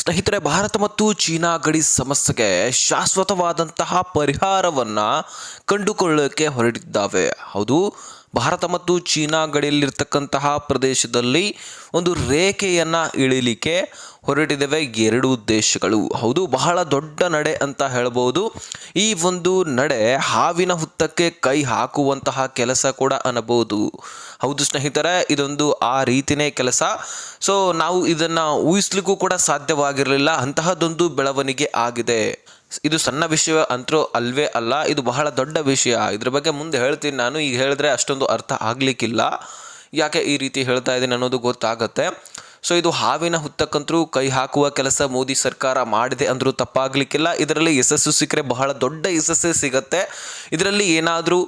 ಸ್ನೇಹಿತರೆ ಭಾರತ ಮತ್ತು ಚೀನಾ ಗಡಿ ಸಮಸ್ಯೆಗೆ ಶಾಶ್ವತವಾದಂತಹ ಪರಿಹಾರವನ್ನು ಕಂಡುಕೊಳ್ಳೋಕೆ ಹೊರಟಿದ್ದಾವೆ. ಹೌದು ಭಾರತ ಮತ್ತು ಚೀನಾ ಗಡಿಯಲ್ಲಿರ್ತಕ್ಕಂತಹ ಪ್ರದೇಶದಲ್ಲಿ ಒಂದು ರೇಖೆಯನ್ನು ಇಳಿಲಿಕ್ಕೆ ಹೊರಟಿದ್ದಾವೆ ಎರಡು ದೇಶಗಳು. ಹೌದು, ಬಹಳ ದೊಡ್ಡ ನಡೆ ಅಂತ ಹೇಳ್ಬೋದು. ಈ ಒಂದು ನಡೆ ಹಾವಿನ ಹುತ್ತಕ್ಕೆ ಕೈ ಹಾಕುವಂತಹ ಕೆಲಸ ಕೂಡ ಅನ್ನಬಹುದು ಹೌದು ಸ್ನೇಹಿತರೆ, ಇದೊಂದು ಆ ರೀತಿನೇ ಕೆಲಸ. ಸೊ ನಾವು ಇದನ್ನು ಊಹಿಸ್ಲಿಕ್ಕೂ ಕೂಡ ಸಾಧ್ಯವಾಗಿರಲಿಲ್ಲ. ಅಂತಹದ್ದೊಂದು ಬೆಳವಣಿಗೆ ಆಗಿದೆ. ಇದು ಸಣ್ಣ ವಿಷಯ ಅಂತರೂ ಅಲ್ವೇ ಅಲ್ಲ, ಇದು ಬಹಳ ದೊಡ್ಡ ವಿಷಯ. ಇದ್ರ ಬಗ್ಗೆ ಮುಂದೆ ಹೇಳ್ತೀನಿ ನಾನು. ಈಗ ಹೇಳಿದ್ರೆ ಅಷ್ಟೊಂದು ಅರ್ಥ ಆಗಲಿಕ್ಕಿಲ್ಲ. ಯಾಕೆ ಈ ರೀತಿ ಹೇಳ್ತಾ ಇದ್ದೀನಿ ಅನ್ನೋದು ಗೊತ್ತಾಗುತ್ತೆ. ಸೊ ಇದು ಹಾವಿನ ಹುತ್ತಕ್ಕಂತರೂ ಕೈ ಹಾಕುವ ಕೆಲಸ ಮೋದಿ ಸರ್ಕಾರ ಮಾಡಿದೆ ಅಂದರೂ ತಪ್ಪಾಗಲಿಕ್ಕಿಲ್ಲ. ಇದರಲ್ಲಿ ಯಶಸ್ಸು ಸಿಕ್ಕರೆ ಬಹಳ ದೊಡ್ಡ ಯಶಸ್ಸೇ ಸಿಗತ್ತೆ. ಇದರಲ್ಲಿ ಏನಾದರೂ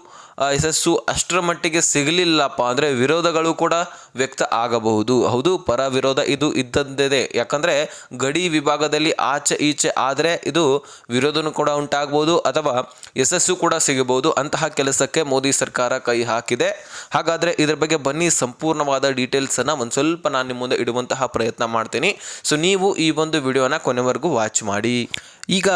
ಯಶಸ್ಸು ಅಷ್ಟರ ಮಟ್ಟಿಗೆ ಸಿಗಲಿಲ್ಲಪ್ಪ ಅಂದರೆ ವಿರೋಧಗಳು ಕೂಡ ವ್ಯಕ್ತ ಆಗಬಹುದು. ಹೌದು ಪರ ವಿರೋಧ ಇದು ಇದ್ದದ್ದಿದೆ ಯಾಕಂದರೆ ಗಡಿ ವಿಭಾಗದಲ್ಲಿ ಆಚೆ ಈಚೆ ಆದರೆ ಇದು ವಿರೋಧನೂ ಕೂಡ ಉಂಟಾಗ್ಬೋದು ಅಥವಾ ಯಶಸ್ಸು ಕೂಡ ಸಿಗಬಹುದು. ಅಂತಹ ಕೆಲಸಕ್ಕೆ ಮೋದಿ ಸರ್ಕಾರ ಕೈ ಹಾಕಿದೆ. ಹಾಗಾದರೆ ಇದರ ಬಗ್ಗೆ ಬನ್ನಿ ಸಂಪೂರ್ಣವಾದ ಡೀಟೇಲ್ಸನ್ನು ಒಂದು ಸ್ವಲ್ಪ ನಾನು ನಿಮ್ಮ ಮುಂದೆ ಇಡುವಂತಹ ಪ್ರಯತ್ನ ಮಾಡ್ತೀನಿ. ಸೊ ನೀವು ಈ ಒಂದು ವಿಡಿಯೋನ ಕೊನೆವರೆಗೂ ವಾಚ್ ಮಾಡಿ. ಈಗ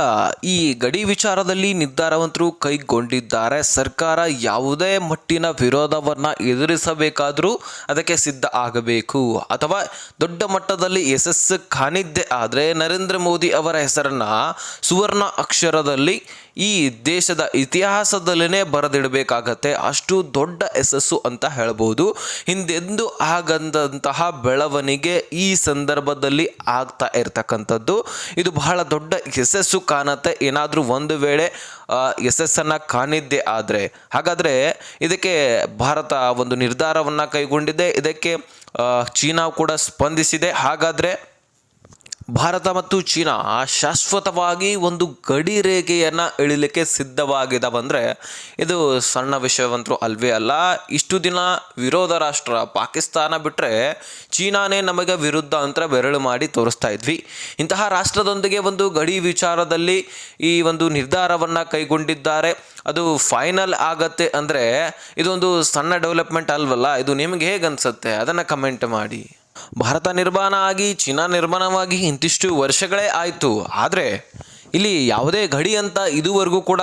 ಈ ಗಡಿ ವಿಚಾರದಲ್ಲಿ ನಿರ್ಧಾರವಂತರು ಕೈಗೊಂಡಿದ್ದಾರೆ. ಸರ್ಕಾರ ಯಾವುದೇ ಮಟ್ಟಿನ ವಿರೋಧವನ್ನು ಎದುರಿಸಬೇಕಾದರೂ ಅದಕ್ಕೆ ಸಿದ್ಧ ಆಗಬೇಕು. ಅಥವಾ ದೊಡ್ಡ ಮಟ್ಟದಲ್ಲಿ ಯಶಸ್ಸು ಕಾಣಿದ್ದೆ ಆದರೆ ನರೇಂದ್ರ ಮೋದಿ ಅವರ ಹೆಸರನ್ನು ಸುವರ್ಣ ಅಕ್ಷರದಲ್ಲಿ ಈ ದೇಶದ ಇತಿಹಾಸದಲ್ಲೇ ಬರೆದಿಡಬೇಕಾಗತ್ತೆ. ಅಷ್ಟು ದೊಡ್ಡ ಯಶಸ್ಸು ಅಂತ ಹೇಳ್ಬೋದು ಹಿಂದೆಂದು ಆಗಂದಂತಹ ಬೆಳವಣಿಗೆ ಈ ಸಂದರ್ಭದಲ್ಲಿ ಆಗ್ತಾ ಇರ್ತಕ್ಕಂಥದ್ದು. ಇದು ಬಹಳ ದೊಡ್ಡ ಯಶಸ್ಸು ಕಾಣತ್ತೆ. ಏನಾದರೂ ಒಂದು ವೇಳೆ ಯಶಸ್ಸನ್ನು ಕಾಣಿದ್ದೆ ಆದರೆ. ಹಾಗಾದರೆ ಇದಕ್ಕೆ ಭಾರತ ಒಂದು ನಿರ್ಧಾರವನ್ನು ಕೈಗೊಂಡಿದೆ. ಇದಕ್ಕೆ ಚೀನಾ ಕೂಡ ಸ್ಪಂದಿಸಿದೆ. ಹಾಗಾದರೆ ಭಾರತ ಮತ್ತು ಚೀನಾ ಶಾಶ್ವತವಾಗಿ ಒಂದು ಗಡಿ ರೇಖೆಯನ್ನು ಇಳಿಲಿಕ್ಕೆ ಸಿದ್ಧವಾಗಿದ್ದಾವಂದರೆ ಇದು ಸಣ್ಣ ವಿಷಯವಂತರೂ ಅಲ್ವೇ ಅಲ್ಲ. ಇಷ್ಟು ದಿನ ವಿರೋಧ ರಾಷ್ಟ್ರ ಪಾಕಿಸ್ತಾನ ಬಿಟ್ಟರೆ ಚೀನಾನೇ ನಮಗೆ ವಿರುದ್ಧ ಅಂತ ಬೆರಳು ಮಾಡಿ ತೋರಿಸ್ತಾ ಇದ್ವಿ. ಇಂತಹ ರಾಷ್ಟ್ರದೊಂದಿಗೆ ಒಂದು ಗಡಿ ವಿಚಾರದಲ್ಲಿ ಈ ಒಂದು ನಿರ್ಧಾರವನ್ನು ಕೈಗೊಂಡಿದ್ದಾರೆ. ಅದು ಫೈನಲ್ ಆಗತ್ತೆ ಅಂದರೆ ಇದೊಂದು ಸಣ್ಣ ಡೆವಲಪ್ಮೆಂಟ್ ಅಲ್ವಲ್ಲ? ಇದು ನಿಮಗೆ ಹೇಗೆ ಅನಿಸುತ್ತೆ ಅದನ್ನು ಕಮೆಂಟ್ ಮಾಡಿ. ಭಾರತ ನಿರ್ಮಾಣ ಆಗಿ, ಚೀನಾ ನಿರ್ಮಾಣವಾಗಿ ಇಂತಿಷ್ಟು ವರ್ಷಗಳೇ ಆಯಿತು. ಆದರೆ ಇಲ್ಲಿ ಯಾವುದೇ ಗಡಿ ಅಂತ ಇದುವರೆಗೂ ಕೂಡ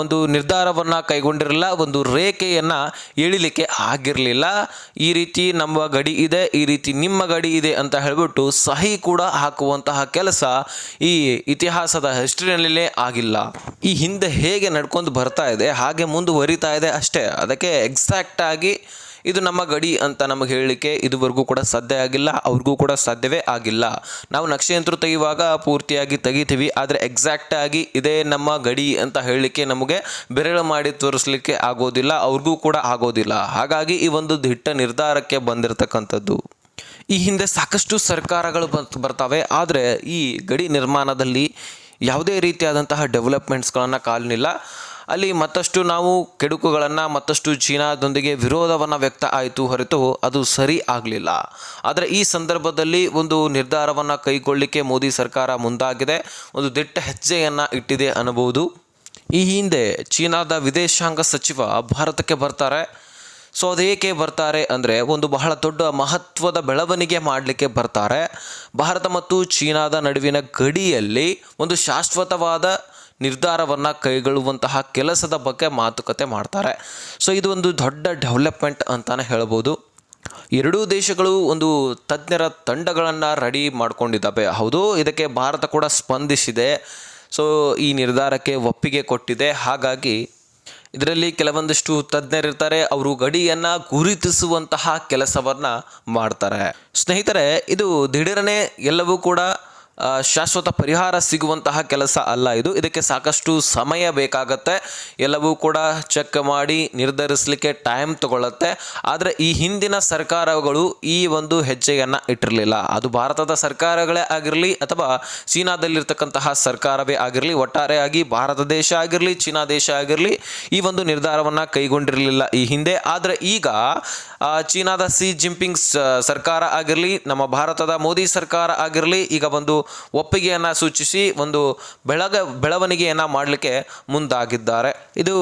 ಒಂದು ನಿರ್ಧಾರವನ್ನು ಕೈಗೊಂಡಿರಲಿಲ್ಲ ಒಂದು ರೇಖೆಯನ್ನು ಎಳಿಲಿಕ್ಕೆ ಆಗಿರಲಿಲ್ಲ. ಈ ರೀತಿ ನಮ್ಮ ಗಡಿ ಇದೆ, ಈ ರೀತಿ ನಿಮ್ಮ ಗಡಿ ಇದೆ ಅಂತ ಹೇಳಿಬಿಟ್ಟು ಸಹಿ ಕೂಡ ಹಾಕುವಂತಹ ಕೆಲಸ ಈ ಇತಿಹಾಸದ ಹಿಸ್ಟ್ರಿನಲ್ಲೇ ಆಗಿಲ್ಲ. ಈ ಹಿಂದೆ ಹೇಗೆ ನಡ್ಕೊಂಡು ಬರ್ತಾ ಇದೆ, ಹಾಗೆ ಮುಂದುವರಿತಾ ಇದೆ ಅಷ್ಟೇ. ಅದಕ್ಕೆ ಎಕ್ಸಾಕ್ಟ್ ಆಗಿ ಇದು ನಮ್ಮ ಗಡಿ ಅಂತ ನಮಗೆ ಹೇಳಲಿಕ್ಕೆ ಇದುವರೆಗೂ ಕೂಡ ಸಾಧ್ಯ ಆಗಿಲ್ಲ, ಅವ್ರಿಗೂ ಕೂಡ ಸಾಧ್ಯವೇ ಆಗಿಲ್ಲ. ನಾವು ನಕ್ಷೆ ಯಂತ್ರ ತೆಗೆಯುವಾಗ ಪೂರ್ತಿಯಾಗಿ ತೆಗಿತೀವಿ, ಆದರೆ ಎಕ್ಸಾಕ್ಟ್ ಆಗಿ ಇದೇ ನಮ್ಮ ಗಡಿ ಅಂತ ಹೇಳಲಿಕ್ಕೆ ನಮಗೆ ಬೆರಳು ಮಾಡಿ ತೋರಿಸಲಿಕ್ಕೆ ಆಗೋದಿಲ್ಲ, ಅವ್ರಿಗೂ ಕೂಡ ಆಗೋದಿಲ್ಲ. ಹಾಗಾಗಿ ಈ ಒಂದು ದಿಟ್ಟ ನಿರ್ಧಾರಕ್ಕೆ ಬಂದಿರತಕ್ಕಂಥದ್ದು. ಈ ಹಿಂದೆ ಸಾಕಷ್ಟು ಸರ್ಕಾರಗಳು ಬರ್ತವೆ, ಆದರೆ ಈ ಗಡಿ ನಿರ್ಮಾಣದಲ್ಲಿ ಯಾವುದೇ ರೀತಿಯಾದಂತಹ ಡೆವಲಪ್ಮೆಂಟ್ಸ್ಗಳನ್ನು ಕಾಣಲಿಲ್ಲ ಅಲ್ಲಿ ಮತ್ತಷ್ಟು ನಾವು ಕೆಡುಕುಗಳನ್ನು, ಮತ್ತಷ್ಟು ಚೀನಾದೊಂದಿಗೆ ವಿರೋಧವನ್ನು ವ್ಯಕ್ತ ಆಯಿತು ಹೊರತು ಅದು ಸರಿ ಆಗಲಿಲ್ಲ. ಆದರೆ ಈ ಸಂದರ್ಭದಲ್ಲಿ ಒಂದು ನಿರ್ಧಾರವನ್ನು ಕೈಗೊಳ್ಳಲಿಕ್ಕೆ ಮೋದಿ ಸರ್ಕಾರ ಮುಂದಾಗಿದೆ. ಒಂದು ದಿಟ್ಟ ಹೆಜ್ಜೆಯನ್ನು ಇಟ್ಟಿದೆ ಅನ್ನಬಹುದು. ಈ ಹಿಂದೆ ಚೀನಾದ ವಿದೇಶಾಂಗ ಸಚಿವ ಭಾರತಕ್ಕೆ ಬರ್ತಾರೆ. ಸೊ ಅದೇಕೆ ಬರ್ತಾರೆ ಅಂದರೆ ಒಂದು ಬಹಳ ದೊಡ್ಡ ಮಹತ್ವದ ಬೆಳವಣಿಗೆ ಮಾಡಲಿಕ್ಕೆ ಬರ್ತಾರೆ. ಭಾರತ ಮತ್ತು ಚೀನಾದ ನಡುವಿನ ಗಡಿಯಲ್ಲಿ ಒಂದು ಶಾಶ್ವತವಾದ ನಿರ್ಧಾರವನ್ನು ಕೈಗೊಳ್ಳುವಂತಹ ಕೆಲಸದ ಬಗ್ಗೆ ಮಾತುಕತೆ ಮಾಡ್ತಾರೆ. ಸೊ ಇದು ಒಂದು ದೊಡ್ಡ ಡೆವಲಪ್ಮೆಂಟ್ ಅಂತಲೇ ಹೇಳ್ಬೋದು. ಎರಡೂ ದೇಶಗಳು ಒಂದು ತಜ್ಞರ ತಂಡಗಳನ್ನು ರೆಡಿ ಮಾಡಿಕೊಂಡಿದ್ದಾವೆ. ಹೌದು, ಇದಕ್ಕೆ ಭಾರತ ಕೂಡ ಸ್ಪಂದಿಸಿದೆ. ಸೊ ಈ ನಿರ್ಧಾರಕ್ಕೆ ಒಪ್ಪಿಗೆ ಕೊಟ್ಟಿದೆ. ಹಾಗಾಗಿ, ಇದರಲ್ಲಿ ಕೆಲವೊಂದಿಷ್ಟು ತಜ್ಞರಿರ್ತಾರೆ ಅವರು ಗಡಿಯನ್ನು ಗುರುತಿಸುವಂತಹ ಕೆಲಸವನ್ನು ಮಾಡ್ತಾರೆ. ಸ್ನೇಹಿತರೆ, ಇದು ದಿಢೀರನೇ ಎಲ್ಲವೂ ಕೂಡ ಶಾಶ್ವತ ಪರಿಹಾರ ಸಿಗುವಂತಹ ಕೆಲಸ ಅಲ್ಲ ಇದು. ಇದಕ್ಕೆ ಸಾಕಷ್ಟು ಸಮಯ ಬೇಕಾಗತ್ತೆ. ಎಲ್ಲವೂ ಕೂಡ ಚೆಕ್ ಮಾಡಿ ನಿರ್ಧರಿಸಲಿಕ್ಕೆ ಟೈಮ್ ತಗೊಳ್ಳುತ್ತೆ ಆದರೆ ಈ ಹಿಂದಿನ ಸರ್ಕಾರಗಳು ಈ ಒಂದು ಹೆಜ್ಜೆಯನ್ನು ಇಟ್ಟಿರಲಿಲ್ಲ. ಅದು ಭಾರತದ ಸರ್ಕಾರಗಳೇ ಆಗಿರಲಿ ಅಥವಾ ಚೀನಾದಲ್ಲಿರ್ತಕ್ಕಂತಹ ಸರ್ಕಾರವೇ ಆಗಿರಲಿ ಒಟ್ಟಾರೆಯಾಗಿ ಭಾರತ ದೇಶ ಆಗಿರಲಿ, ಚೀನಾ ದೇಶ ಆಗಿರಲಿ ಈ ಒಂದು ನಿರ್ಧಾರವನ್ನು ಕೈಗೊಂಡಿರಲಿಲ್ಲ ಈ ಹಿಂದೆ. ಆದರೆ ಈಗ ಚೀನಾದ ಸಿ ಜಿಂಪಿಂಗ್ಸ್ ಸರ್ಕಾರ ಆಗಿರಲಿ, ನಮ್ಮ ಭಾರತದ ಮೋದಿ ಸರ್ಕಾರ ಆಗಿರಲಿ, ಈಗ ಒಂದು ಒಪ್ಪಿಗೆಯನ್ನು ಸೂಚಿಸಿ ಒಂದು ಬೆಳಗ, ಬೆಳವಣಿಗೆಯನ್ನು ಮಾಡಲಿಕ್ಕೆ ಮುಂದಾಗಿದ್ದಾರೆ. ಇದು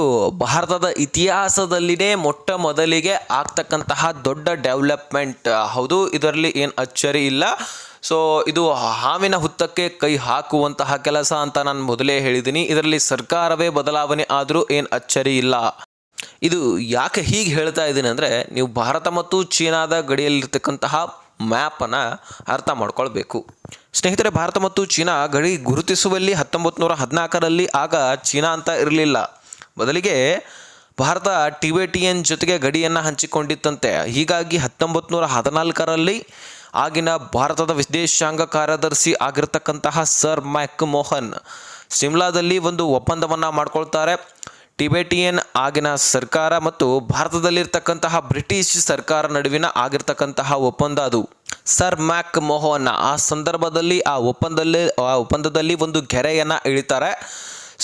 ಭಾರತದ ಇತಿಹಾಸದಲ್ಲಿನೇ ಮೊಟ್ಟ ಮೊದಲಿಗೆ ಆಗ್ತಕ್ಕಂತಹ ದೊಡ್ಡ ಡೆವಲಪ್ಮೆಂಟ್. ಹೌದು, ಇದರಲ್ಲಿ ಏನು ಅಚ್ಚರಿ ಇಲ್ಲ. ಸೊ ಇದು ಹಾವಿನ ಹುತ್ತಕ್ಕೆ ಕೈ ಹಾಕುವಂತಹ ಕೆಲಸ ಅಂತ ನಾನು ಮೊದಲೇ ಹೇಳಿದ್ದೀನಿ ಇದರಲ್ಲಿ ಸರ್ಕಾರವೇ ಬದಲಾವಣೆ ಆದರೂ ಏನು ಅಚ್ಚರಿ ಇಲ್ಲ. ಇದು ಯಾಕೆ ಹೀಗೆ ಹೇಳ್ತಾ ಇದ್ದೀನಿ ಅಂದರೆ, ನೀವು ಭಾರತ ಮತ್ತು ಚೀನಾದ ಗಡಿಯಲ್ಲಿರ್ತಕ್ಕಂತಹ ಮ್ಯಾಪನ್ನು ಅರ್ಥ ಮಾಡ್ಕೊಳ್ಬೇಕು. ಸ್ನೇಹಿತರೆ, ಭಾರತ ಮತ್ತು ಚೀನಾ ಗಡಿ ಗುರುತಿಸುವಲ್ಲಿ ಹತ್ತೊಂಬತ್ತು ನೂರ ಹದಿನಾಲ್ಕರಲ್ಲಿ ಆಗ ಚೀನಾ ಅಂತ ಇರಲಿಲ್ಲ. ಬದಲಿಗೆ ಭಾರತ ಟಿಬೆಟಿಯನ್ ಜೊತೆಗೆ ಗಡಿಯನ್ನು ಹಂಚಿಕೊಂಡಿತ್ತಂತೆ. ಹೀಗಾಗಿ ಹತ್ತೊಂಬತ್ತು ನೂರ ಹದಿನಾಲ್ಕರಲ್ಲಿ ಆಗಿನ ಭಾರತದ ವಿದೇಶಾಂಗ ಕಾರ್ಯದರ್ಶಿ ಆಗಿರ್ತಕ್ಕಂತಹ ಸರ್ ಮ್ಯಾಕ್ ಮೋಹನ್ ಸಿಮ್ಲಾದಲ್ಲಿ ಒಂದು ಒಪ್ಪಂದವನ್ನು ಮಾಡ್ಕೊಳ್ತಾರೆ. ಟಿಬೆಟಿಯನ್ ಆಗಿನ ಸರ್ಕಾರ ಮತ್ತು ಭಾರತದಲ್ಲಿರ್ತಕ್ಕಂತಹ ಬ್ರಿಟಿಷ್ ಸರ್ಕಾರ ನಡುವಿನ ಆಗಿರ್ತಕ್ಕಂತಹ ಒಪ್ಪಂದ ಅದು. ಸರ್ ಮ್ಯಾಕ್ ಮೋಹನ್ ಆ ಸಂದರ್ಭದಲ್ಲಿ ಆ ಒಪ್ಪಂದದಲ್ಲಿ ಆ ಒಪ್ಪಂದದಲ್ಲಿ ಒಂದು ಗೆರೆಯನ್ನು ಇಳಿತಾರೆ.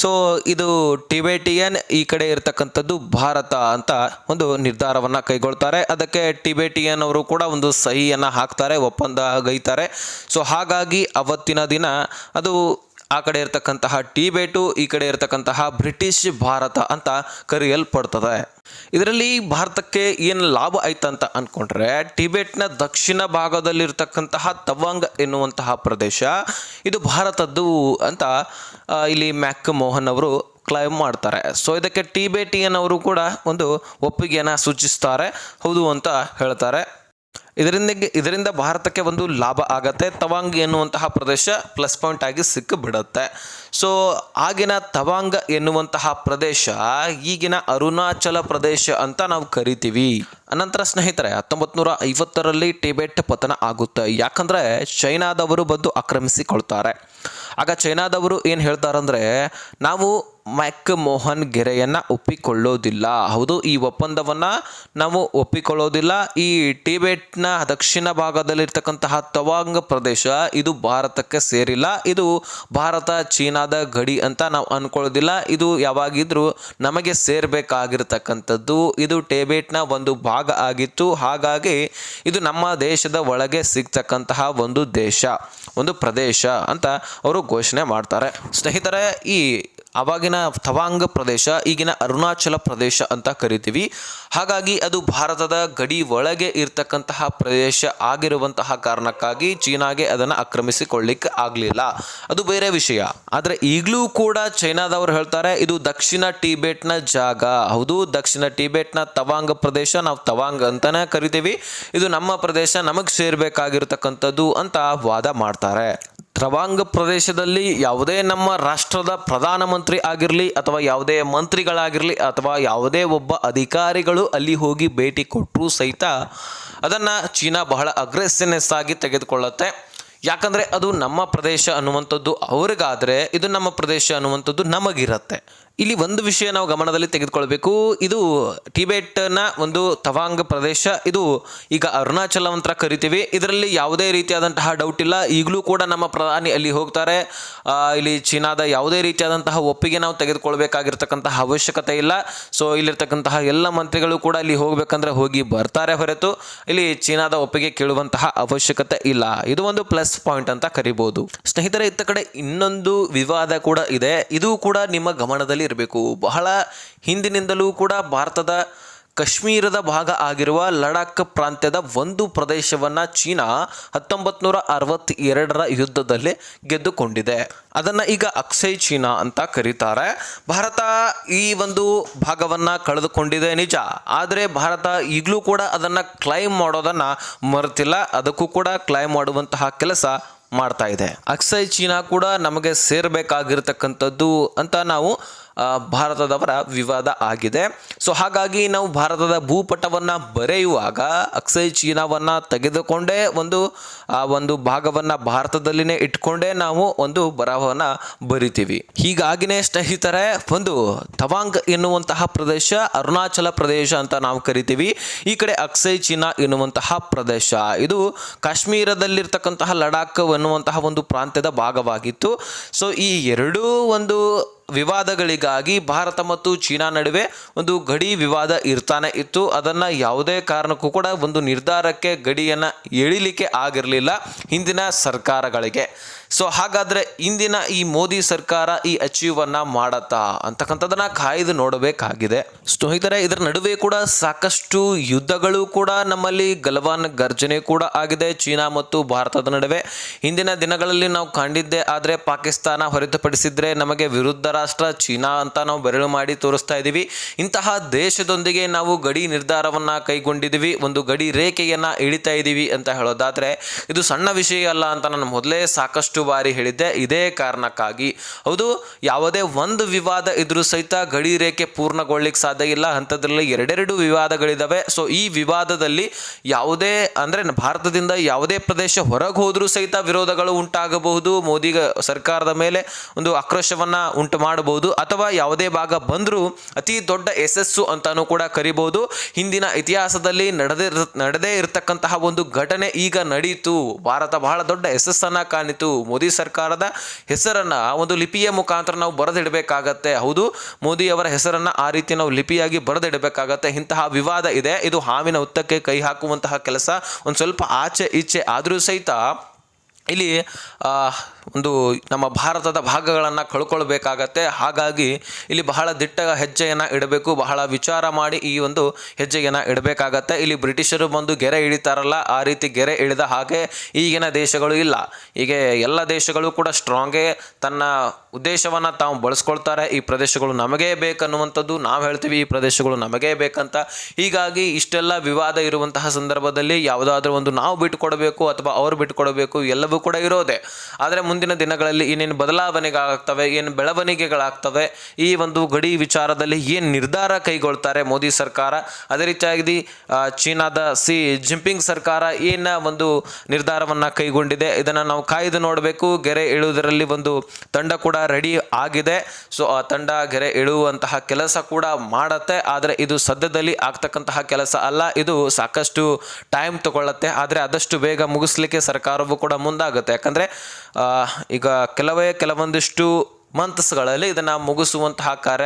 ಸೊ ಇದು ಟಿಬೆಟಿಯನ್ ಈ ಕಡೆ ಇರತಕ್ಕಂಥದ್ದು ಭಾರತ ಅಂತ ಒಂದು ನಿರ್ಧಾರವನ್ನು ಕೈಗೊಳ್ತಾರೆ. ಅದಕ್ಕೆ ಟಿಬೆಟಿಯನ್ ಅವರು ಕೂಡ ಒಂದು ಸಹಿಯನ್ನು ಹಾಕ್ತಾರೆ, ಒಪ್ಪಂದ ಗೈತಾರೆ. ಸೊ ಹಾಗಾಗಿ ಅವತ್ತಿನ ದಿನ ಅದು ಆ ಕಡೆ ಇರತಕ್ಕಂತಹ ಟಿಬೇಟು, ಈ ಕಡೆ ಇರತಕ್ಕಂತಹ ಬ್ರಿಟಿಷ್ ಭಾರತ ಅಂತ ಕರೆಯಲ್ಪಡ್ತದೆ. ಇದರಲ್ಲಿ ಭಾರತಕ್ಕೆ ಏನು ಲಾಭ ಆಯ್ತಂತ ಅಂದ್ಕೊಂಡ್ರೆ ಟಿಬೆಟ್ನ ದಕ್ಷಿಣ ಭಾಗದಲ್ಲಿರ್ತಕ್ಕಂತಹ ತವಾಂಗ್ ಎನ್ನುವಂತಹ ಪ್ರದೇಶ, ಇದು ಭಾರತದ್ದು ಅಂತ ಇಲ್ಲಿ ಮ್ಯಾಕ್ ಮೋಹನ್ ಅವರು ಕ್ಲೈಮ್ ಮಾಡ್ತಾರೆ. ಸೊ ಇದಕ್ಕೆ ಟಿಬೇಟಿಯನ್ ಅವರು ಕೂಡ ಒಂದು ಒಪ್ಪಿಗೆಯನ್ನು ಸೂಚಿಸ್ತಾರೆ. ಹೌದು ಅಂತ ಹೇಳ್ತಾರೆ. ಇದರಿಂದ ಇದರಿಂದ ಭಾರತಕ್ಕೆ ಒಂದು ಲಾಭ ಆಗತ್ತೆ. ತವಾಂಗ್ ಎನ್ನುವಂತಹ ಪ್ರದೇಶ ಪ್ಲಸ್ ಪಾಯಿಂಟ್ ಆಗಿ ಸಿಕ್ಕಿಬಿಡುತ್ತೆ. ಸೊ ಆಗಿನ ತವಾಂಗ್ ಎನ್ನುವಂತಹ ಪ್ರದೇಶ ಈಗಿನ ಅರುಣಾಚಲ ಪ್ರದೇಶ ಅಂತ ನಾವು ಕರಿತೀವಿ. ಅನಂತರ ಸ್ನೇಹಿತರೆ ಹತ್ತೊಂಬತ್ತು ನೂರ ಐವತ್ತರಲ್ಲಿ ಟಿಬೆಟ್ ಪತನ ಆಗುತ್ತೆ. ಯಾಕಂದರೆ ಚೈನಾದವರು ಬಂದು ಆಕ್ರಮಿಸಿಕೊಳ್ತಾರೆ. ಆಗ ಚೈನಾದವರು ಏನು ಹೇಳ್ತಾರಂದ್ರೆ, ನಾವು ಮ್ಯಾಕ್ ಮೋಹನ್ ಗೆರೆಯನ್ನು ಒಪ್ಪಿಕೊಳ್ಳೋದಿಲ್ಲ. ಹೌದು, ಈ ಒಪ್ಪಂದವನ್ನು ನಾವು ಒಪ್ಪಿಕೊಳ್ಳೋದಿಲ್ಲ. ಈ ಟಿಬೆಟ್ನ ದಕ್ಷಿಣ ಭಾಗದಲ್ಲಿರ್ತಕ್ಕಂತಹ ತವಾಂಗ್ ಪ್ರದೇಶ, ಇದು ಭಾರತಕ್ಕೆ ಸೇರಿಲ್ಲ. ಇದು ಭಾರತ, ಚೀನಾದ ಗಡಿ ಅಂತ ನಾವು ಅನ್ಕೊಳ್ಳೋದಿಲ್ಲ. ಇದು ಯಾವಾಗಿದ್ರೂ ನಮಗೆ ಸೇರಬೇಕಾಗಿರ್ತಕ್ಕಂಥದ್ದು. ಇದು ಟಿಬೆಟ್ನ ಒಂದು ಭಾಗ ಆಗಿತ್ತು. ಹಾಗಾಗಿ ಇದು ನಮ್ಮ ದೇಶದ ಒಳಗೆ ಸಿಗ್ತಕ್ಕಂತಹ ಒಂದು ದೇಶ, ಒಂದು ಪ್ರದೇಶ ಅಂತ ಅವರು ಘೋಷಣೆ ಮಾಡ್ತಾರೆ. ಸ್ನೇಹಿತರೆ, ಈ ಅವಾಗಿನ ತವಾಂಗ್ ಪ್ರದೇಶ, ಈಗಿನ ಅರುಣಾಚಲ ಪ್ರದೇಶ ಅಂತ ಕರಿತೀವಿ. ಹಾಗಾಗಿ ಅದು ಭಾರತದ ಗಡಿ ಒಳಗೆ ಇರ್ತಕ್ಕಂತಹ ಪ್ರದೇಶ ಆಗಿರುವಂತಹ ಕಾರಣಕ್ಕಾಗಿ ಚೀನಾಗೆ ಅದನ್ನು ಆಕ್ರಮಿಸಿಕೊಳ್ಳಿಕ್ಕೆ ಆಗಲಿಲ್ಲ. ಅದು ಬೇರೆ ವಿಷಯ. ಆದರೆ ಈಗಲೂ ಕೂಡ ಚೈನಾದವರು ಹೇಳ್ತಾರೆ, ಇದು ದಕ್ಷಿಣ ಟಿಬೆಟ್ನ ಜಾಗ. ಹೌದು, ದಕ್ಷಿಣ ಟಿಬೆಟ್ನ ತವಾಂಗ್ ಪ್ರದೇಶ ನಾವು ತವಾಂಗ್ ಅಂತಾನೆ ಕರಿತೀವಿ. ಇದು ನಮ್ಮ ಪ್ರದೇಶ, ನಮಗೆ ಸೇರಬೇಕಾಗಿರ್ತಕ್ಕಂಥದ್ದು ಅಂತ ವಾದ ಮಾಡ್ತಾರೆ. ತ್ರವಾಂಗ ಪ್ರದೇಶದಲ್ಲಿ ಯಾವುದೇ ನಮ್ಮ ರಾಷ್ಟ್ರದ ಪ್ರಧಾನಮಂತ್ರಿ ಆಗಿರಲಿ ಅಥವಾ ಯಾವುದೇ ಮಂತ್ರಿಗಳಾಗಿರಲಿ ಅಥವಾ ಯಾವುದೇ ಒಬ್ಬ ಅಧಿಕಾರಿಗಳು ಅಲ್ಲಿ ಹೋಗಿ ಭೇಟಿ ಕೊಟ್ಟರೂ ಸಹಿತ ಅದನ್ನು ಚೀನಾ ಬಹಳ ಅಗ್ರೆಸಿವ್ನೆಸ್ ಆಗಿ ತೆಗೆದುಕೊಳ್ಳುತ್ತೆ. ಯಾಕಂದರೆ ಅದು ನಮ್ಮ ಪ್ರದೇಶ ಅನ್ನುವಂಥದ್ದು ಅವ್ರಿಗಾದರೆ ಇದು ನಮ್ಮ ಪ್ರದೇಶ ಅನ್ನುವಂಥದ್ದು ನಮಗಿರುತ್ತೆ. ಇಲ್ಲಿ ಒಂದು ವಿಷಯ ನಾವು ಗಮನದಲ್ಲಿ ತೆಗೆದುಕೊಳ್ಬೇಕು. ಇದು ಟಿಬೆಟ್ನ ಒಂದು ತವಾಂಗ್ ಪ್ರದೇಶ. ಇದು ಈಗ ಅರುಣಾಚಲ ಅಂತ ಕರಿತೀವಿ. ಇದರಲ್ಲಿ ಯಾವುದೇ ರೀತಿಯಾದಂತಹ ಡೌಟ್ ಇಲ್ಲ. ಈಗಲೂ ಕೂಡ ನಮ್ಮ ಪ್ರಧಾನಿ ಅಲ್ಲಿ ಹೋಗ್ತಾರೆ. ಇಲ್ಲಿ ಚೀನಾದ ಯಾವುದೇ ರೀತಿಯಾದಂತಹ ಒಪ್ಪಿಗೆ ನಾವು ತೆಗೆದುಕೊಳ್ಬೇಕಾಗಿರ್ತಕ್ಕಂತಹ ಅವಶ್ಯಕತೆ ಇಲ್ಲ. ಸೊ ಇಲ್ಲಿರ್ತಕ್ಕಂತಹ ಎಲ್ಲ ಮಂತ್ರಿಗಳು ಕೂಡ ಇಲ್ಲಿ ಹೋಗ್ಬೇಕಂದ್ರೆ ಹೋಗಿ ಬರ್ತಾರೆ ಹೊರತು. ಇಲ್ಲಿ ಚೀನಾದ ಒಪ್ಪಿಗೆ ಕೇಳುವಂತಹ ಅವಶ್ಯಕತೆ ಇಲ್ಲ. ಇದು ಒಂದು ಪ್ಲಸ್ ಪಾಯಿಂಟ್ ಅಂತ ಕರಿಬಹುದು ಸ್ನೇಹಿತರೆ, ಇತ್ತ ಕಡೆ ಇನ್ನೊಂದು ವಿವಾದ ಕೂಡ ಇದೆ. ಇದು ಕೂಡ ನಿಮ್ಮ ಗಮನದಲ್ಲಿ ಇರಬೇಕು. ಬಹಳ ಹಿಂದಿನಿಂದಲೂ ಕೂಡ ಭಾರತದ ಕಾಶ್ಮೀರದ ಭಾಗ ಆಗಿರುವ ಲಡಾಖ್ ಪ್ರಾಂತ್ಯದ ಒಂದು ಪ್ರದೇಶವನ್ನು ಚೀನಾ ಹತ್ತೊಂಬತ್ತು ನೂರ ಅರವತ್ತೆರಡರ ಯುದ್ಧದಲ್ಲಿ ಗೆದ್ದುಕೊಂಡಿದೆ. ಅದನ್ನು ಈಗ ಅಕ್ಸೈ ಚೀನಾ ಅಂತ ಕರೀತಾರೆ. ಭಾರತ ಈ ಒಂದು ಭಾಗವನ್ನು ಕಳೆದುಕೊಂಡಿದೆ ನಿಜ. ಆದರೆ ಭಾರತ ಈಗಲೂ ಕೂಡ ಅದನ್ನು ಕ್ಲೈಮ್ ಮಾಡೋದನ್ನು ಮರೆತಿಲ್ಲ. ಅದಕ್ಕೂ ಕೂಡ ಕ್ಲೈಮ್ ಮಾಡುವಂತಹ ಕೆಲಸ ಮಾಡ್ತಾ ಇದೆ. ಅಕ್ಸೈ ಚೀನಾ ಕೂಡ ನಮಗೆ ಸೇರಬೇಕಾಗಿರ್ತಕ್ಕಂಥದ್ದು ಅಂತ ನಾವು ಭಾರತದವರ ವಿವಾದ ಆಗಿದೆ. ಸೊ ಹಾಗಾಗಿ ನಾವು ಭಾರತದ ಭೂಪಟವನ್ನು ಬರೆಯುವಾಗ ಅಕ್ಸೈ ಚೀನಾವನ್ನು ತೆಗೆದುಕೊಂಡೇ ಒಂದು, ಆ, ಒಂದು ಭಾಗವನ್ನು ಭಾರತದಲ್ಲಿನೇ ಇಟ್ಕೊಂಡೇ ನಾವು ಒಂದು ಬರಹವನ್ನು ಬರಿತೀವಿ. ಹೀಗಾಗಿನೇ ಸ್ನೇಹಿತರೆ, ಒಂದು ತವಾಂಗ್ ಎನ್ನುವಂತಹ ಪ್ರದೇಶ, ಅರುಣಾಚಲ ಪ್ರದೇಶ ಅಂತ ನಾವು ಕರಿತೀವಿ. ಈ ಕಡೆ ಅಕ್ಸೈ ಚೀನಾ ಎನ್ನುವಂತಹ ಪ್ರದೇಶ. ಇದು ಕಾಶ್ಮೀರದಲ್ಲಿರ್ತಕ್ಕಂತಹ ಲಡಾಖ್ ಎನ್ನುವಂತಹ ಒಂದು ಪ್ರಾಂತ್ಯದ ಭಾಗವಾಗಿತ್ತು. ಸೊ ಈ ಎರಡೂ ಒಂದು ವಿವಾದಗಳಿಗಾಗಿ ಭಾರತ ಮತ್ತು ಚೀನಾ ನಡುವೆ ಒಂದು ಗಡಿ ವಿವಾದ ಇರ್ತಾನೆ ಇತ್ತು. ಅದನ್ನು ಯಾವುದೇ ಕಾರಣಕ್ಕೂ ಕೂಡ ಒಂದು ನಿರ್ಧಾರಕ್ಕೆ ಗಡಿಯನ್ನು ಎಳಿಲಿಕ್ಕೆ ಆಗಿರಲಿಲ್ಲ ಹಿಂದಿನ ಸರ್ಕಾರಗಳಿಗೆ. ಸೊ ಹಾಗಾದರೆ ಇಂದಿನ ಈ ಮೋದಿ ಸರ್ಕಾರ ಈ ಅಚೀವನ್ನು ಮಾಡತ್ತಾ ಅಂತಕ್ಕಂಥದ್ದನ್ನ ಕಾಯ್ದು ನೋಡಬೇಕಾಗಿದೆ. ಸ್ನೇಹಿತರೆ, ಇದರ ನಡುವೆ ಕೂಡ ಸಾಕಷ್ಟು ಯುದ್ಧಗಳು ಕೂಡ ನಮ್ಮಲ್ಲಿ ಗಲವಾನ್ ಗರ್ಜನೆ ಕೂಡ ಆಗಿದೆ. ಚೀನಾ ಮತ್ತು ಭಾರತದ ನಡುವೆ ಹಿಂದಿನ ದಿನಗಳಲ್ಲಿ ನಾವು ಕಂಡಿದ್ದೆ, ಆದರೆ ಪಾಕಿಸ್ತಾನ ಹೊರತುಪಡಿಸಿದ್ರೆ ನಮಗೆ ವಿರುದ್ಧ ರಾಷ್ಟ್ರ ಚೀನಾ ಅಂತ ನಾವು ಬೆರಳು ಮಾಡಿ ತೋರಿಸ್ತಾ ಇದ್ದೀವಿ. ಇಂತಹ ದೇಶದೊಂದಿಗೆ ನಾವು ಗಡಿ ನಿರ್ಧಾರವನ್ನು ಕೈಗೊಂಡಿದ್ದೀವಿ. ಒಂದು ಗಡಿ ರೇಖೆಯನ್ನು ಇಳಿತಾ ಇದ್ದೀವಿ ಅಂತ ಹೇಳೋದಾದರೆ, ಇದು ಸಣ್ಣ ವಿಷಯ ಅಲ್ಲ ಅಂತ ನಾನು ಮೊದಲೇ ಸಾಕಷ್ಟು ಬಾರಿ ಹೇಳಿದ್ದೆ. ಇದೇ ಕಾರಣಕ್ಕಾಗಿ. ಹೌದು, ಯಾವುದೇ ಒಂದು ವಿವಾದ ಇದ್ರೂ ಸಹಿತ ಗಡಿ ರೇಖೆ ಪೂರ್ಣಗೊಳ್ಳಿಕ್ಕೆ ಸಾಧ್ಯ ಇಲ್ಲ. ಅಂಥದ್ರಲ್ಲಿ ಎರಡೆರಡು ವಿವಾದಗಳಿದ್ದಾವೆ ಸೊ ಈ ವಿವಾದದಲ್ಲಿ ಯಾವುದೇ ಅಂದರೆ ಭಾರತದಿಂದ ಯಾವುದೇ ಪ್ರದೇಶ ಹೊರಗೆ ಹೋದರೂ ಸಹಿತ ವಿರೋಧಗಳು ಉಂಟಾಗಬಹುದು. ಮೋದಿ ಸರ್ಕಾರದ ಮೇಲೆ ಒಂದು ಆಕ್ರೋಶವನ್ನು ಉಂಟು ಮಾಡಬಹುದು ಅಥವಾ ಯಾವುದೇ ಭಾಗ ಬಂದರೂ ಅತಿ ದೊಡ್ಡ ಯಶಸ್ಸು ಅಂತಾನೂ ಕೂಡ ಕರಿಬಹುದು. ಹಿಂದಿನ ಇತಿಹಾಸದಲ್ಲಿ ನಡೆದೇ ನಡೆದೇ ಇರತಕ್ಕಂತಹ ಒಂದು ಘಟನೆ ಈಗ ನಡೆಯಿತು ಭಾರತ ಬಹಳ ದೊಡ್ಡ ಯಶಸ್ಸನ್ನು ಕಾಣಿತು. ಮೋದಿ ಸರ್ಕಾರದ ಹೆಸರನ್ನು ಒಂದು ಲಿಪಿಯ ಮುಖಾಂತರ ನಾವು ಬರೆದಿಡಬೇಕಾಗತ್ತೆ. ಹೌದು ಮೋದಿ ಅವರ ಹೆಸರನ್ನ ಆ ರೀತಿ ನಾವು ಲಿಪಿಯಾಗಿ ಬರೆದಿಡಬೇಕಾಗತ್ತೆ. ಇಂತಹ ವಿವಾದ ಇದೆ. ಇದು ಹಾವಿನ ಉತ್ತಕ್ಕೆ ಕೈ ಹಾಕುವಂತಹ ಕೆಲಸ. ಒಂದು ಸ್ವಲ್ಪ ಆಚೆ ಈಚೆ ಆದರೂ ಸಹಿತ ಇಲ್ಲಿ ಒಂದು ನಮ್ಮ ಭಾರತದ ಭಾಗಗಳನ್ನು ಕಳ್ಕೊಳ್ಬೇಕಾಗತ್ತೆ. ಹಾಗಾಗಿ ಇಲ್ಲಿ ಬಹಳ ದಿಟ್ಟ ಹೆಜ್ಜೆಯನ್ನು ಇಡಬೇಕು. ಬಹಳ ವಿಚಾರ ಮಾಡಿ ಈ ಒಂದು ಹೆಜ್ಜೆಯನ್ನು ಇಡಬೇಕಾಗತ್ತೆ. ಇಲ್ಲಿ ಬ್ರಿಟಿಷರು ಬಂದು ಗೆರೆ ಇಳಿತಾರಲ್ಲ ಆ ರೀತಿ ಗೆರೆ ಇಳಿದ ಹಾಗೆ ಈಗಿನ ದೇಶಗಳು ಇಲ್ಲ. ಹೀಗೆ ಎಲ್ಲ ದೇಶಗಳು ಕೂಡ ಸ್ಟ್ರಾಂಗೇ ತನ್ನ ಉದ್ದೇಶವನ್ನು ತಾವು ಬಳಸ್ಕೊಳ್ತಾರೆ. ಈ ಪ್ರದೇಶಗಳು ನಮಗೇ ಬೇಕನ್ನುವಂಥದ್ದು, ನಾವು ಹೇಳ್ತೀವಿ ಈ ಪ್ರದೇಶಗಳು ನಮಗೇ ಬೇಕಂತ. ಹೀಗಾಗಿ ಇಷ್ಟೆಲ್ಲ ವಿವಾದ ಇರುವಂತಹ ಸಂದರ್ಭದಲ್ಲಿ ಯಾವುದಾದ್ರೂ ಒಂದು ನಾವು ಬಿಟ್ಟುಕೊಡಬೇಕು ಅಥವಾ ಅವ್ರು ಬಿಟ್ಟುಕೊಡಬೇಕು ಎಲ್ಲವೂ ಕೂಡ ಇರೋದೆ. ಆದರೆ ಮುಂದಿನ ದಿನಗಳಲ್ಲಿ ಏನೇನು ಬದಲಾವಣೆಗಳಾಗ್ತವೆ, ಏನು ಬೆಳವಣಿಗೆಗಳಾಗ್ತವೆ, ಈ ಒಂದು ಗಡಿ ವಿಚಾರದಲ್ಲಿ ಏನು ನಿರ್ಧಾರ ಕೈಗೊಳ್ತಾರೆ ಮೋದಿ ಸರ್ಕಾರ, ಅದೇ ರೀತಿಯಾಗಿ ಚೀನಾದ ಸಿ ಜಿಂಪಿಂಗ್ ಸರ್ಕಾರ ಏನ ಒಂದು ನಿರ್ಧಾರವನ್ನು ಕೈಗೊಂಡಿದೆ, ಇದನ್ನು ನಾವು ಕಾಯ್ದು ನೋಡಬೇಕು. ಗೆರೆ ಇಳುವುದರಲ್ಲಿ ಒಂದು ತಂಡ ಕೂಡ ರೆಡಿ ಆಗಿದೆ. ಸೊ, ಆ ತಂಡ ಗೆರೆ ಇಳುವಂತಹ ಕೆಲಸ ಕೂಡ ಮಾಡತ್ತೆ, ಆದರೆ ಇದು ಸದ್ಯದಲ್ಲಿ ಆಗ್ತಕ್ಕಂತಹ ಕೆಲಸ ಅಲ್ಲ. ಇದು ಸಾಕಷ್ಟು ಟೈಮ್ ತಗೊಳ್ಳತ್ತೆ ಆದರೆ ಆದಷ್ಟು ಬೇಗ ಮುಗಿಸ್ಲಿಕ್ಕೆ ಸರ್ಕಾರವು ಕೂಡ ಮುಂದಾಗುತ್ತೆ. ಯಾಕಂದರೆ ಈಗ ಕೆಲವೇ ಕೆಲವೊಂದಿಷ್ಟು ಮಂತ್ಸ್ಗಳಲ್ಲಿ ಇದನ್ನು ಮುಗಿಸುವಂತಹ ಕಾರ್ಯ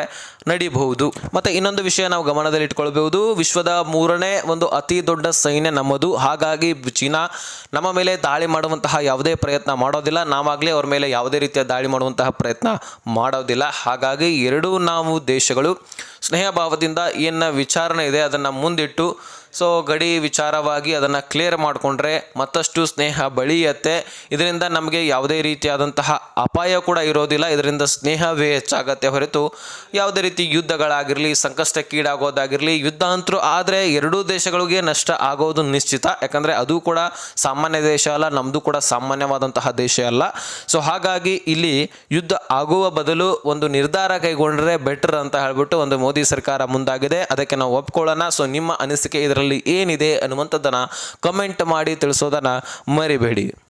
ನಡೀಬಹುದು. ಮತ್ತು ಇನ್ನೊಂದು ವಿಷಯ ನಾವು ಗಮನದಲ್ಲಿ ಇಟ್ಕೊಳ್ಬಹುದು. ವಿಶ್ವದ ಮೂರನೇ ಒಂದು ಅತಿ ದೊಡ್ಡ ಸೈನ್ಯ ನಮ್ಮದು. ಹಾಗಾಗಿ ಚೀನಾ ನಮ್ಮ ಮೇಲೆ ದಾಳಿ ಮಾಡುವಂತಹ ಯಾವುದೇ ಪ್ರಯತ್ನ ಮಾಡೋದಿಲ್ಲ. ನಾವಾಗಲೇ ಅವ್ರ ಮೇಲೆ ಯಾವುದೇ ರೀತಿಯ ದಾಳಿ ಮಾಡುವಂತಹ ಪ್ರಯತ್ನ ಮಾಡೋದಿಲ್ಲ. ಹಾಗಾಗಿ ಎರಡೂ ನಾವು ದೇಶಗಳು ಸ್ನೇಹ ಭಾವದಿಂದ ಏನು ವಿಚಾರಣೆ ಇದೆ ಅದನ್ನು ಮುಂದಿಟ್ಟು ಸೊ ಗಡಿ ವಿಚಾರವಾಗಿ ಅದನ್ನು ಕ್ಲಿಯರ್ ಮಾಡಿಕೊಂಡ್ರೆ ಮತ್ತಷ್ಟು ಸ್ನೇಹ ಬಳಿಯತ್ತೆ. ಇದರಿಂದ ನಮಗೆ ಯಾವುದೇ ರೀತಿಯಾದಂತಹ ಅಪಾಯ ಕೂಡ ಇರೋದಿಲ್ಲ. ಇದರಿಂದ ಸ್ನೇಹವೇ ಹೆಚ್ಚಾಗತ್ತೆ ಹೊರತು ಯಾವುದೇ ರೀತಿ ಯುದ್ಧಗಳಾಗಿರಲಿ ಸಂಕಷ್ಟಕ್ಕೀಡಾಗೋದಾಗಿರಲಿ ಯುದ್ಧ ಅಂತರೂ ಆದರೆ ಎರಡೂ ದೇಶಗಳಿಗೆ ನಷ್ಟ ಆಗೋದು ನಿಶ್ಚಿತ. ಯಾಕಂದರೆ ಅದು ಕೂಡ ಸಾಮಾನ್ಯ ದೇಶ ಅಲ್ಲ ನಮ್ಮದು ಕೂಡ ಸಾಮಾನ್ಯವಾದಂತಹ ದೇಶ ಅಲ್ಲ. ಸೊ ಹಾಗಾಗಿ ಇಲ್ಲಿ ಯುದ್ಧ ಆಗುವ ಬದಲು ಒಂದು ನಿರ್ಧಾರ ಕೈಗೊಂಡ್ರೆ ಬೆಟರ್ ಅಂತ ಹೇಳ್ಬಿಟ್ಟು ಒಂದು ಮೋದಿ ಸರ್ಕಾರ ಮುಂದಾಗಿದೆ. ಅದಕ್ಕೆ ನಾವು ಒಪ್ಕೊಳ್ಳೋಣ. ಸೊ ನಿಮ್ಮ ಅನಿಸಿಕೆ ಇದರಲ್ಲಿ ಏನಿದೆ ಅನ್ನುವಂಥದ್ದನ್ನು ಕಮೆಂಟ್ ಮಾಡಿ ತಿಳಿಸೋದನ್ನು ಮರಿಬೇಡಿ.